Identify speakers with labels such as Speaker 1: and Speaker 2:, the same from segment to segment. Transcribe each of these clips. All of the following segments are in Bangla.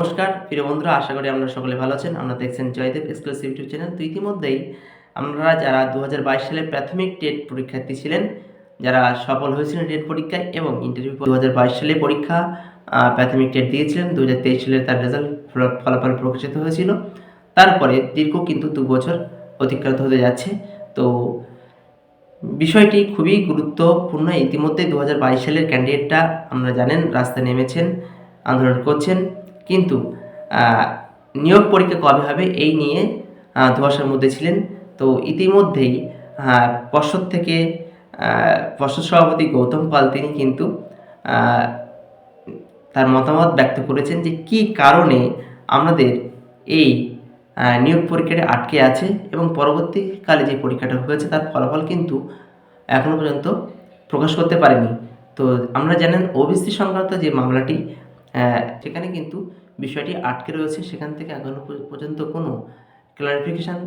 Speaker 1: নমস্কার, প্রিয় বন্ধুরা, আশা করি আপনারা সকলে ভালো আছেন। আপনারা দেখছেন জয়দেব এক্সক্লুসিভ ইউটিউব চ্যানেল তো ইতিমধ্যেই আপনারা যারা দু হাজার বাইশ সালে প্রাথমিক টেট পরীক্ষার্থী ছিলেন, যারা সফল হয়েছিলেন টেট পরীক্ষায় এবং ইন্টারভিউ দু হাজার বাইশ সালে পরীক্ষা প্রাথমিক টেট দিয়েছিলেন দু হাজার তেইশ সালে তার রেজাল্ট ফলাফল প্রকাশিত হয়েছিল। তারপরে দীর্ঘ কিন্তু দু বছর অতিক্রান্ত হতে যাচ্ছে। তো বিষয়টি খুবই গুরুত্বপূর্ণ। ইতিমধ্যে দু সালের ক্যান্ডিডেটটা আমরা জানেন, রাস্তায় নেমেছেন, আন্দোলন করছেন। কিন্তু নিয়োগ পরীক্ষা কবে হবে এই নিয়ে ধোঁয়াশার মধ্যে ছিলেন। তো ইতিমধ্যেই পর্ষদ থেকে পর্ষদ সভাপতি গৌতম পাল তিনি কিন্তু তার মতামত ব্যক্ত করেছেন যে কী কারণে আমাদের এই নিয়োগ পরীক্ষাটা আটকে আছে এবং পরবর্তীকালে যে পরীক্ষাটা হয়েছে তার ফলাফল কিন্তু এখনও পর্যন্ত প্রকাশ করতে পারেনি। তো আমরা জানেন ওবিসি সংক্রান্ত যে মামলাটি সেখানে কিন্তু বিষয়টি আটকে রয়েছে। সেখান থেকে এখনও পর্য- পর্যন্ত কোনো ক্লারিফিকেশান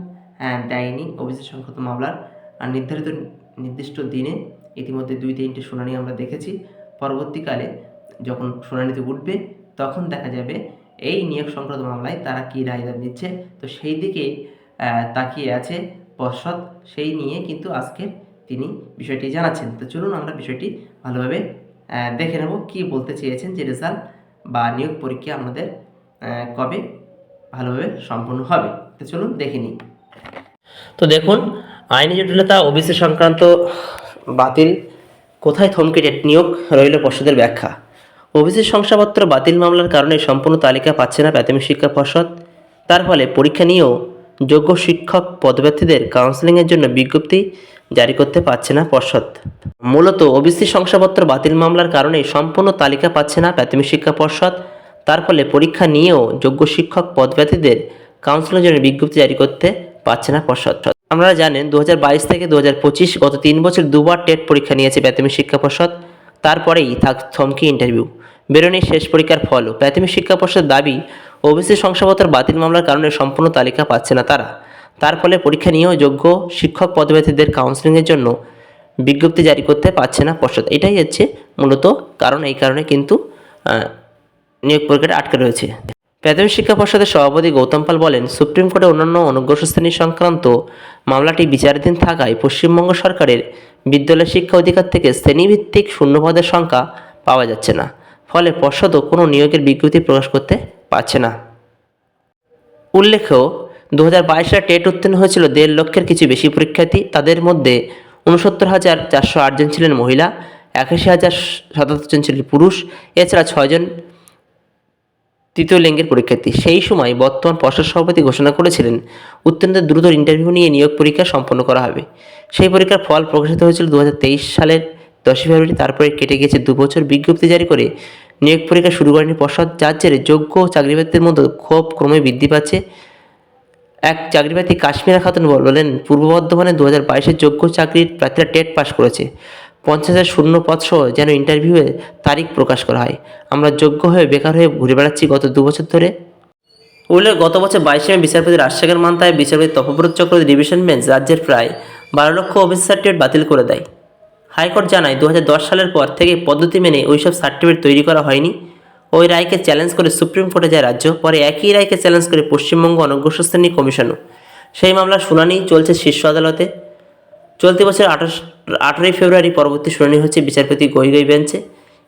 Speaker 1: দেয়নি ওবিসি সংক্রান্ত মামলার। আর নির্ধারিত নির্দিষ্ট দিনে ইতিমধ্যে দুই তিনটে শুনানি আমরা দেখেছি। পরবর্তীকালে যখন শুনানিতে উঠবে তখন দেখা যাবে এই নিয়োগ সংক্রান্ত মামলায় তারা কী রায়দান দিচ্ছে তো সেই দিকে আহ, তাকিয়ে আছে পর্ষদ। সেই নিয়ে কিন্তু আজকে তিনি বিষয়টি জানাচ্ছেন। তো চলুন আমরা বিষয়টি ভালোভাবে দেখে নেব কী বলতে চেয়েছেন যে রেজাল্ট বা নিয়োগ পরীক্ষা আমাদের কবে ভালোভাবে সম্পন্ন হবে? তো চলুন দেখে নিই। তো দেখুন, আইনি জটিলতা ওবিসি সংক্রান্ত বাতিল, কোথায় থমকে ডেট নিয়োগ রইল পর্ষদের ব্যাখ্যা? ওবিসি শংসাপত্র বাতিল মামলার কারণে সম্পূর্ণ তালিকা পাচ্ছে না প্রাথমিক শিক্ষা পর্ষদ। তার ফলে পরীক্ষা নিয়েও যোগ্য শিক্ষক পদপ্রার্থীদের কাউন্সেলিংয়ের জন্য বিজ্ঞপ্তি জারি করতে পারছে না পর্ষদ। মূলত ওবিসি শংসাপত্র বাতিল মামলার কারণে সম্পূর্ণ তালিকা পাচ্ছে না প্রাথমিক শিক্ষা পর্ষদ। তার ফলে পরীক্ষা নিয়েও যোগ্য শিক্ষক পদপ্রার্থীদের কাউন্সিলের জন্য বিজ্ঞপ্তি জারি করতে পারছে না পর্ষদ। আপনারা জানেন দু হাজার বাইশ থেকে দু হাজার পঁচিশ গত তিন বছর দুবার টেট পরীক্ষা নিয়েছে প্রাথমিক শিক্ষা পর্ষদ। তারপরেই থাক থমকি ইন্টারভিউ। বেরোনি শেষ পরীক্ষার ফলও। প্রাথমিক শিক্ষা পর্ষদের দাবি ওবিসি শংসাপত্র বাতিল মামলার কারণে সম্পূর্ণ তালিকা পাচ্ছে না তারা। তার ফলে পরীক্ষা নিয়েও যোগ্য শিক্ষক পদপ্রার্থীদের কাউন্সিলিংয়ের জন্য বিজ্ঞপ্তি জারি করতে পারছে না পর্ষদ। এটাই হচ্ছে মূলত কারণ, এই কারণে কিন্তু নিয়োগ পরীক্ষাটা আটকে রয়েছে। প্রাথমিক শিক্ষা পর্ষদের সভাপতি গৌতম পাল বলেন, সুপ্রিম কোর্টে অন্যান্য অনগ্রসর শ্রেণি সংক্রান্ত মামলাটি বিচারাধীন থাকায় পশ্চিমবঙ্গ সরকারের বিদ্যালয় শিক্ষা অধিকার থেকে শ্রেণীভিত্তিক শূন্যপদের সংখ্যা পাওয়া যাচ্ছে না। ফলে পর্ষদও কোনো নিয়োগের বিজ্ঞপ্তি প্রকাশ করতে পারছে না। উল্লেখ্য দু হাজার বাইশে টেট উত্তীর্ণ হয়েছিল দেড় লক্ষের কিছু বেশি পরীক্ষার্থী। তাদের মধ্যে উনসত্তর হাজার চারশো আটজন ছিলেন মহিলা, একাশি হাজার সাতাত্তর জন ছিলেন পুরুষ, এছাড়া ছয়জন তৃতীয় লিঙ্গের পরীক্ষার্থী। সেই সময় বর্তমান পর্ষদ সভাপতি ঘোষণা করেছিলেন, উত্তীর্ণদের দ্রুত ইন্টারভিউ নিয়ে নিয়োগ পরীক্ষা সম্পন্ন করা হবে। সেই পরীক্ষার ফল প্রকাশিত হয়েছিল দু হাজার তেইশ সালের দশই ফেব্রুয়ারি। তারপরে কেটে গেছে দু বছর বিজ্ঞপ্তি জারি করে নিয়োগ পরীক্ষা শুরু করেনি পর্ষদ, যার জেরে যোগ্য চাকরিপ্রার্থীদের মধ্যে ক্ষোভ ক্রমে বৃদ্ধি পাচ্ছে। এক চাকরিপ্রার্থী কাশ্মীরা খাতুন বলেন, পূর্ব বর্ধমানে দু হাজার বাইশের যোগ্য চাকরির প্রার্থীরা টেট পাস করেছে। পঞ্চাশ হাজার শূন্য পদ সহ যেন ইন্টারভিউয়ে তারিখ প্রকাশ করা হয়। আমরা যোগ্য হয়ে বেকার হয়ে ঘুরে বেড়াচ্ছি গত দু বছর ধরে। উল্লেখ, গত বছর বাইশে মে বিচারপতি রাজশেখর মান্তায় বিচারপতি তপব্রত চক্রবর্তী ডিভিশন বেঞ্চ রাজ্যের প্রায় বারো লক্ষ ওবিসি সার্টিফিকেট বাতিল করে দেয়। হাইকোর্ট জানায় দু হাজার দশ সালের পর থেকে পদ্ধতি মেনে ওইসব সার্টিফিকেট তৈরি করা হয়নি। ওই রায়কে চ্যালেঞ্জ করে সুপ্রিম কোর্টে যায় রাজ্য, পরে একই রায়কে চ্যালেঞ্জ করে পশ্চিমবঙ্গ অনগ্রসর শ্রেণি কমিশনও। সেই মামলার শুনানি চলছে শীর্ষ আদালতে। চলতি বছর আঠাশ, আঠারোই ফেব্রুয়ারি পরবর্তী শুনানি হচ্ছে বিচারপতি গই বেঞ্চে।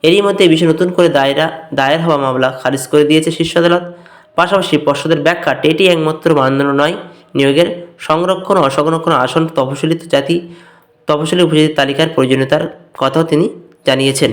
Speaker 1: এরই মধ্যে এই বিষয়ে নতুন করে দায়রা, দায়ের হওয়া মামলা খারিজ করে দিয়েছে শীর্ষ আদালত। পাশাপাশি পর্ষদের ব্যাখ্যা, টেটি একমাত্র মানদণ্ড নয়, নিয়োগের সংরক্ষণ অসংরক্ষণ আসন তফসিলিত জাতি, তফসিলি উপজাতি তালিকার প্রয়োজনীয়তার কথাও তিনি জানিয়েছেন।